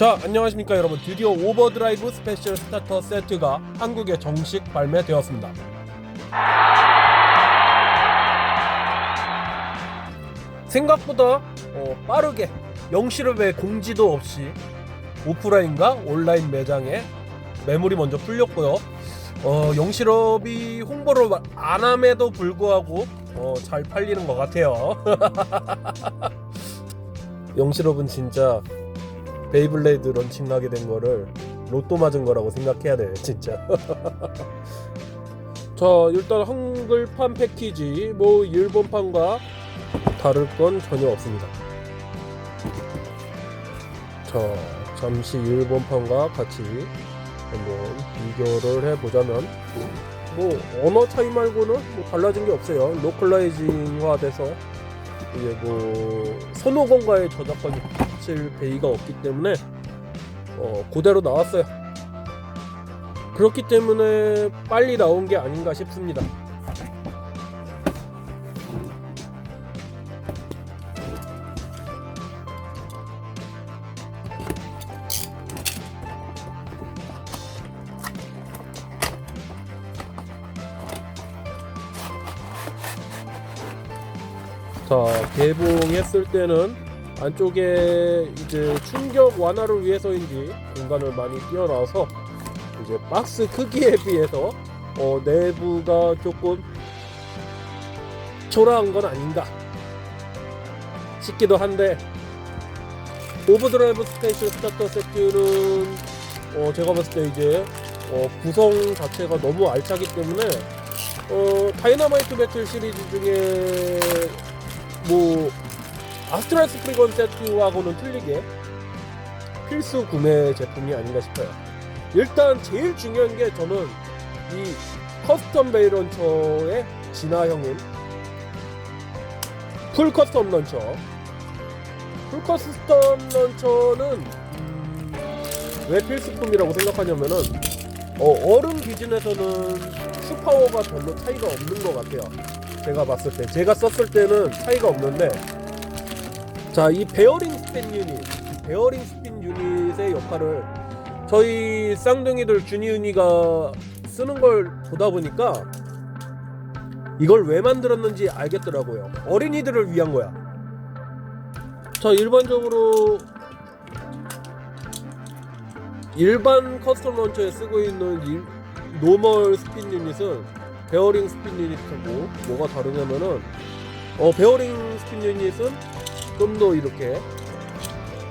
자 안녕하십니까 여러분. 드디어 오버드라이브 스페셜 스타터 세트가 한국에 정식 발매되었습니다. 생각보다 어, 빠르게 영실업의 공지도 없이 오프라인과 온라인 매장에 매물이 먼저 풀렸고요. 어, 영실업이 홍보를 안 함에도 불구하고 어, 잘 팔리는 것 같아요. 영실업은 진짜 베이블레이드 런칭하게 된 거를 로또 맞은 거라고 생각해야 돼 진짜. 자 일단 한글판 패키지 뭐 일본판과 다를 건 전혀 없습니다. 자 잠시 일본판과 같이 한번 비교를 해보자면 뭐 언어 차이 말고는 뭐 달라진 게 없어요. 로컬라이징화 돼서 이제 뭐 손오공과의 저작권이 붙일 베이가 없기 때문에 어, 그대로 나왔어요. 그렇기 때문에 빨리 나온 게 아닌가 싶습니다. 자 개봉했을 때는 안쪽에 이제 충격 완화를 위해서인지 공간을 많이 띄어놔서 이제 박스 크기에 비해서 어, 내부가 조금 초라한 건 아닌가 싶기도 한데 오버드라이브 스페셜 스타터 세트는 어, 제가 봤을 때 이제 어, 구성 자체가 너무 알차기 때문에 어, 다이너마이트 배틀 시리즈 중에 뭐 아스트랄 스프리건 세트하고는 틀리게 필수 구매 제품이 아닌가 싶어요. 일단 제일 중요한 게 저는 이 커스텀 베이 런처의 진화형인 풀 커스텀 런처. 풀 커스텀 런처는 음, 왜 필수품이라고 생각하냐면은 어, 얼음 기준에서는 슈파워가 별로 차이가 없는 것 같아요. 제가 봤을 때 제가 썼을 때는 차이가 없는데 자 이 베어링 스핀 유닛 이 베어링 스핀 유닛의 역할을 저희 쌍둥이들 주니은이가 쓰는 걸 보다 보니까 이걸 왜 만들었는지 알겠더라고요. 어린이들을 위한 거야. 자 일반적으로 일반 커스텀 런처에 쓰고 있는 일, 노멀 스핀 유닛은 베어링 스핀 유닛하고 뭐가 다르냐면은 어 베어링 스핀 유닛은 좀 더 이렇게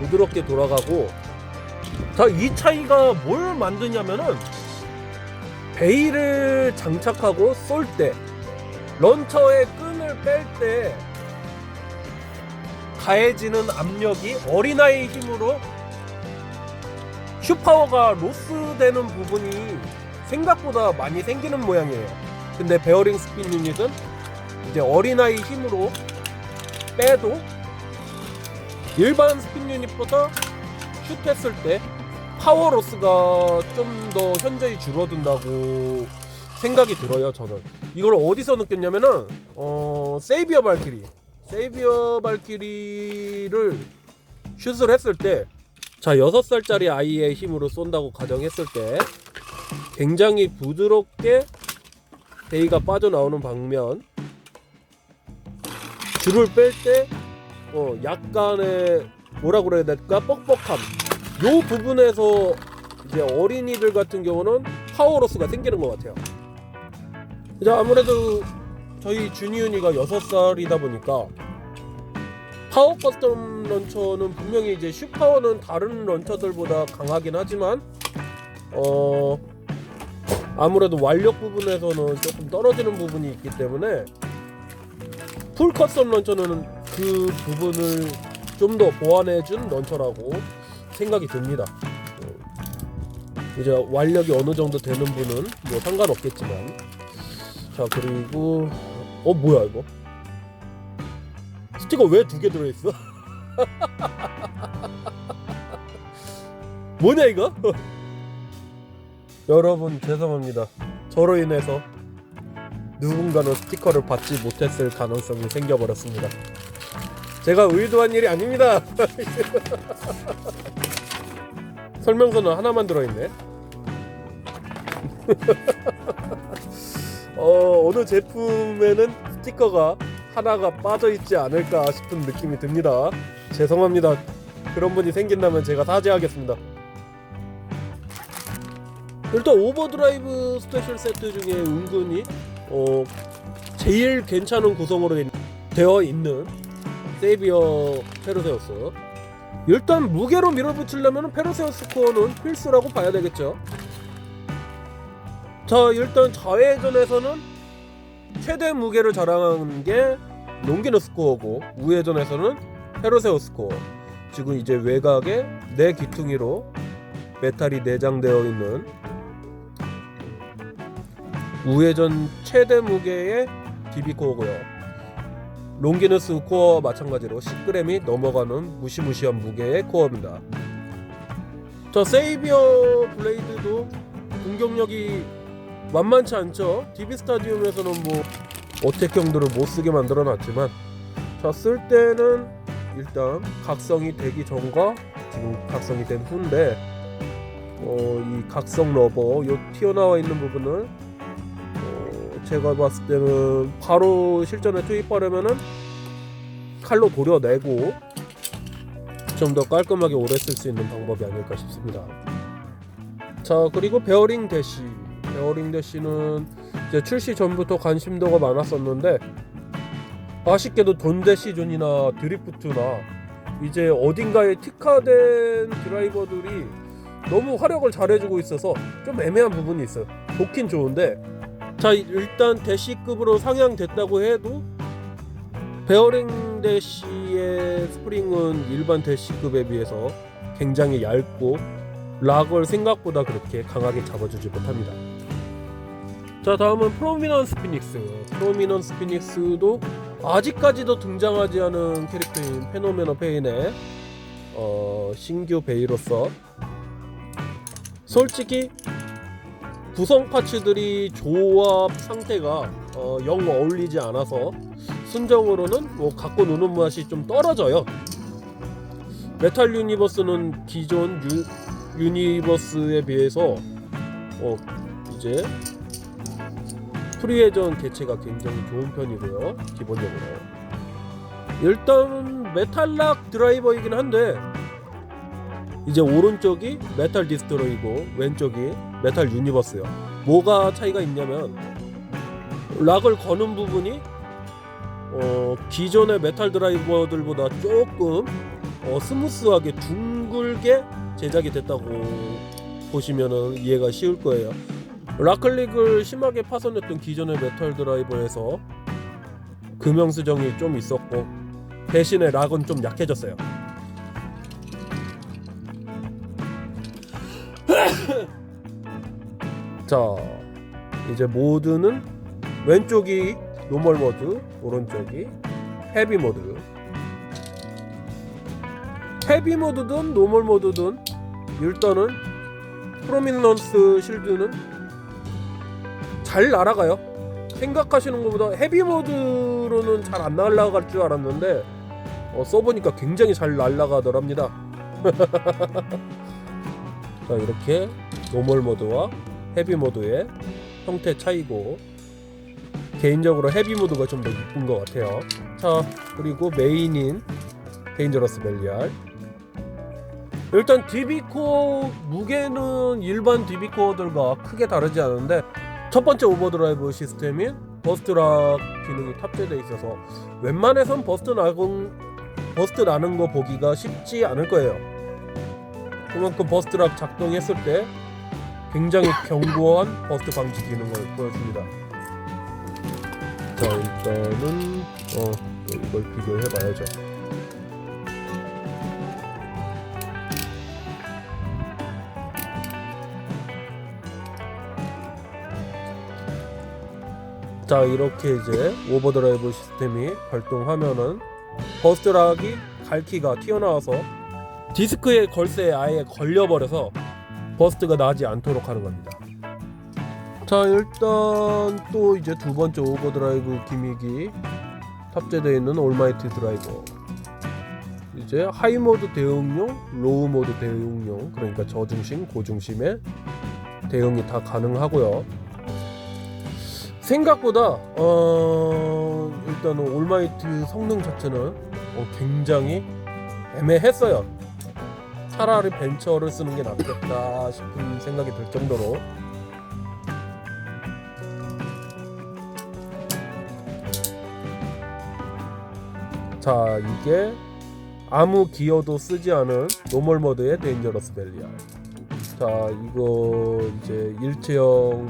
부드럽게 돌아가고 자 이 차이가 뭘 만드냐면은 베일을 장착하고 쏠 때 런처의 끈을 뺄 때 가해지는 압력이 어린아이 힘으로 슈파워가 로스되는 부분이 생각보다 많이 생기는 모양이에요. 근데 베어링 스핀 유닛은 이제 어린아이 힘으로 빼도 일반 스핀 유닛보다 슛 했을 때 파워 로스가 좀 더 현저히 줄어든다고 생각이 들어요 저는. 이걸 어디서 느꼈냐면은 어 세이비어 발키리. 세이비어 발키리를 슛을 했을 때 자 6살짜리 아이의 힘으로 쏜다고 가정했을 때 굉장히 부드럽게 베이가 빠져나오는 방면 줄을 뺄 때 어, 약간의 뭐라 그래야 될까? 뻑뻑함. 요 부분에서 이제 어린이들 같은 경우는 파워로스가 생기는 것 같아요. 이제 아무래도 저희 주니은이가 6살이다 보니까 파워 커스텀 런처는 분명히 이제 슈파워는 다른 런처들보다 강하긴 하지만 어 아무래도 완력 부분에서는 조금 떨어지는 부분이 있기 때문에 풀 커스텀 런처는 그 부분을 좀 더 보완해준 런처라고 생각이 듭니다. 어, 이제 완력이 어느 정도 되는 분은 뭐 상관없겠지만 자 그리고 어 뭐야 이거 스티커 왜 두 개 들어있어? 뭐냐 이거? 여러분 죄송합니다. 저로 인해서 누군가는 스티커를 받지 못했을 가능성이 생겨버렸습니다. 제가 의도한 일이 아닙니다. 설명서는 하나만 들어있네. 어, 어느 제품에는 스티커가 하나가 빠져 있지 않을까 싶은 느낌이 듭니다. 죄송합니다. 그런 분이 생긴다면 제가 사죄하겠습니다. 일단 오버드라이브 스페셜 세트 중에 은근히 어, 제일 괜찮은 구성으로 된- 되어 있는 세이비어 페르세우스. 일단 무게로 밀어붙이려면 페르세우스 코어는 필수라고 봐야 되겠죠. 자 일단 자회전에서는 최대 무게를 자랑하는 게 롱기너스 코어고 우회전에서는 페르세우스 코어. 지금 이제 외곽에 네 기퉁이로 메탈이 내장되어 있는 우회전 최대 무게의 DB 코어고요. 롱기너스 코어와 마찬가지로 10g이 넘어가는 무시무시한 무게의 코어입니다. 자 세이비어 블레이드도 공격력이 만만치 않죠. DB 스타디움에서는 뭐 어택형들을 못 쓰게 만들어 놨지만 자 쓸 때는 일단 각성이 되기 전과 지금 각성이 된 후인데 어, 이 각성 러버 요 튀어나와 있는 부분을 어, 제가 봤을 때는 바로 실전에 투입하려면은 칼로 도려내고 좀 더 깔끔하게 오래 쓸 수 있는 방법이 아닐까 싶습니다. 자 그리고 베어링 대시 베어링 대시는 이제 출시 전부터 관심도가 많았었는데 아쉽게도 돈데시존이나 드리프트나 이제 어딘가에 특화된 드라이버들이 너무 화력을 잘해주고 있어서 좀 애매한 부분이 있어요. 좋긴 좋은데 자 일단 대시급으로 상향됐다고 해도 베어링 대시의 스프링은 일반 대시급에 비해서 굉장히 얇고 락을 생각보다 그렇게 강하게 잡아주지 못합니다. 자 다음은 프로미넌스 피닉스 프로미넌스 피닉스도 아직까지도 등장하지 않은 캐릭터인 페노메너 페인의 어, 신규 베이로서 솔직히 구성 파츠들이 조합 상태가 어, 영 어울리지 않아서 순정으로는 뭐 갖고 노는 맛이 좀 떨어져요. 메탈 유니버스는 기존 유, 유니버스에 비해서 어, 이제 프리회전 개체가 굉장히 좋은 편이고요. 기본적으로 일단 메탈락 드라이버이긴 한데 이제 오른쪽이 메탈 디스트로이고 왼쪽이 메탈 유니버스요. 뭐가 차이가 있냐면 락을 거는 부분이 어, 기존의 메탈 드라이버들보다 조금 어, 스무스하게 둥글게 제작이 됐다고 보시면 이해가 쉬울 거예요. 라클릭을 심하게 파손했던 기존의 메탈 드라이버에서 금형 수정이 좀 있었고 대신에 락은 좀 약해졌어요. 자, 이제 모드는 왼쪽이 노멀 모드, 오른쪽이 헤비 모드. 헤비 모드든 노멀 모드든 일단은 프로미넌스 실드는 잘 날아가요. 생각하시는 것보다 헤비 모드로는 잘 안 날아갈 줄 알았는데 어, 써보니까 굉장히 잘 날아가더랍니다. 자 이렇게 노멀 모드와 헤비 모드의 형태 차이고 개인적으로 헤비 모드가 좀 더 이쁜 것 같아요. 자 그리고 메인인 데인저러스 벨리알 일단 DB코어 무게는 일반 DB코어들과 크게 다르지 않은데 첫 번째 오버드라이브 시스템인 버스트락 기능이 탑재되어 있어서 웬만해선 버스트 나는 버스트 나는 거 보기가 쉽지 않을 거예요. 그만큼 버스트락 작동했을 때 굉장히 견고한 버스트 방지 기능을 보여줍니다. 자 일단은 어 이걸 비교해 봐야죠. 자 이렇게 이제 오버드라이브 시스템이 발동하면은 버스트락이 갈키가 튀어나와서 디스크의 걸쇠에 아예 걸려버려서 버스트가 나지 않도록 하는 겁니다. 자 일단 또 이제 두 번째 오버드라이브 기믹이 탑재되어 있는 올마이티 드라이버 이제 하이 모드 대응용, 로우 모드 대응용 그러니까 저중심, 고중심의 대응이 다 가능하고요. 생각보다 어 일단은 올마이트 성능 자체는 어, 굉장히 애매했어요. 차라리 벤처를 쓰는 게 낫겠다 싶은 생각이 들 정도로 자 이게 아무 기어도 쓰지 않은 노멀 모드의 데인저러스 벨리아 자 이거 이제 일체형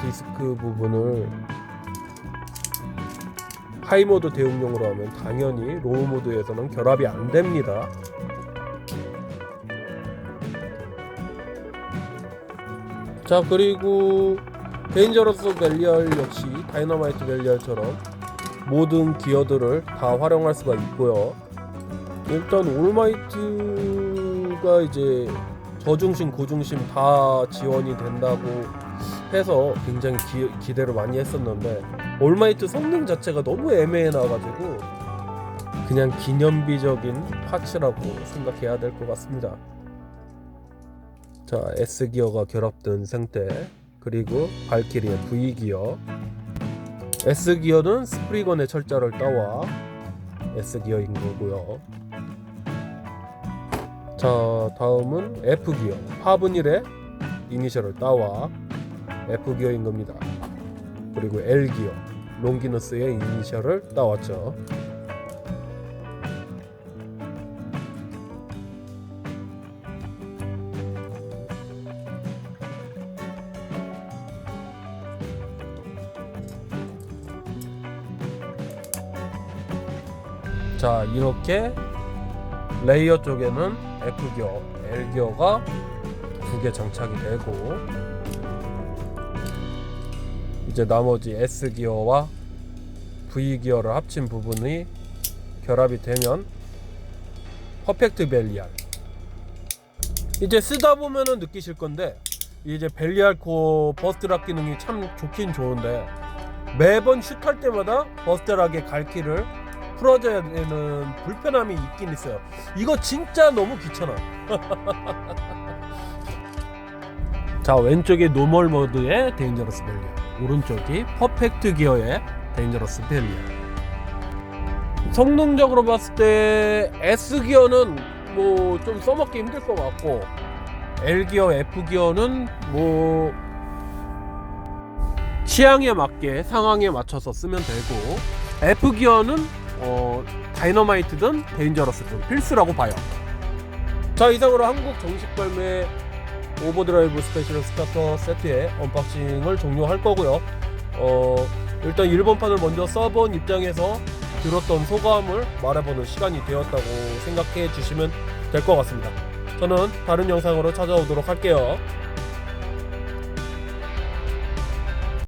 디스크 부분을 하이 모드 대응용으로 하면 당연히 로우 모드에서는 결합이 안 됩니다. 자 그리고 데인저러스 벨리알 역시 다이너마이트 벨리알처럼 모든 기어들을 다 활용할 수가 있고요. 일단 올마이트가 이제 저중심, 고중심 다 지원이 된다고 해서 굉장히 기, 기대를 많이 했었는데 올마이트 성능 자체가 너무 애매해 나가지고 그냥 기념비적인 파츠라고 생각해야 될 것 같습니다. 자 S 기어가 결합된 상태 그리고 발키리의 V 기어 S 기어는 스프리건의 철자를 따와 S 기어인 거고요. 자 다음은 F 기어 파브닐의 이니셜을 따와 F 기어인 겁니다. 그리고 L 기어 롱기너스의 이니셜을 따왔죠. 자 이렇게 레이어 쪽에는 F 기어, L 기어가 두 개 장착이 되고 이제 나머지 S 기어와 V 기어를 합친 부분이 결합이 되면 퍼펙트 벨리알. 이제 쓰다 보면은 느끼실 건데 이제 벨리알 코 버스트락 기능이 참 좋긴 좋은데 매번 슛할 때마다 버스트락의 갈키를 풀어줘야 되는 불편함이 있긴 있어요. 이거 진짜 너무 귀찮아. 자 왼쪽이 노멀 모드의 데인저러스 벨리아 오른쪽이 퍼펙트 기어의 데인저러스 벨리아 성능적으로 봤을 때 S 기어는 뭐 좀 써먹기 힘들 것 같고 L 기어, F 기어는 뭐 취향에 맞게 상황에 맞춰서 쓰면 되고 F 기어는 어, 다이너마이트든 데인저러스든 필수라고 봐요. 자 이상으로 한국 정식 발매 오버드라이브 스페셜 스타터 세트의 언박싱을 종료할 거고요. 어, 일단 일본판을 먼저 써본 입장에서 들었던 소감을 말해보는 시간이 되었다고 생각해 주시면 될 것 같습니다. 저는 다른 영상으로 찾아오도록 할게요.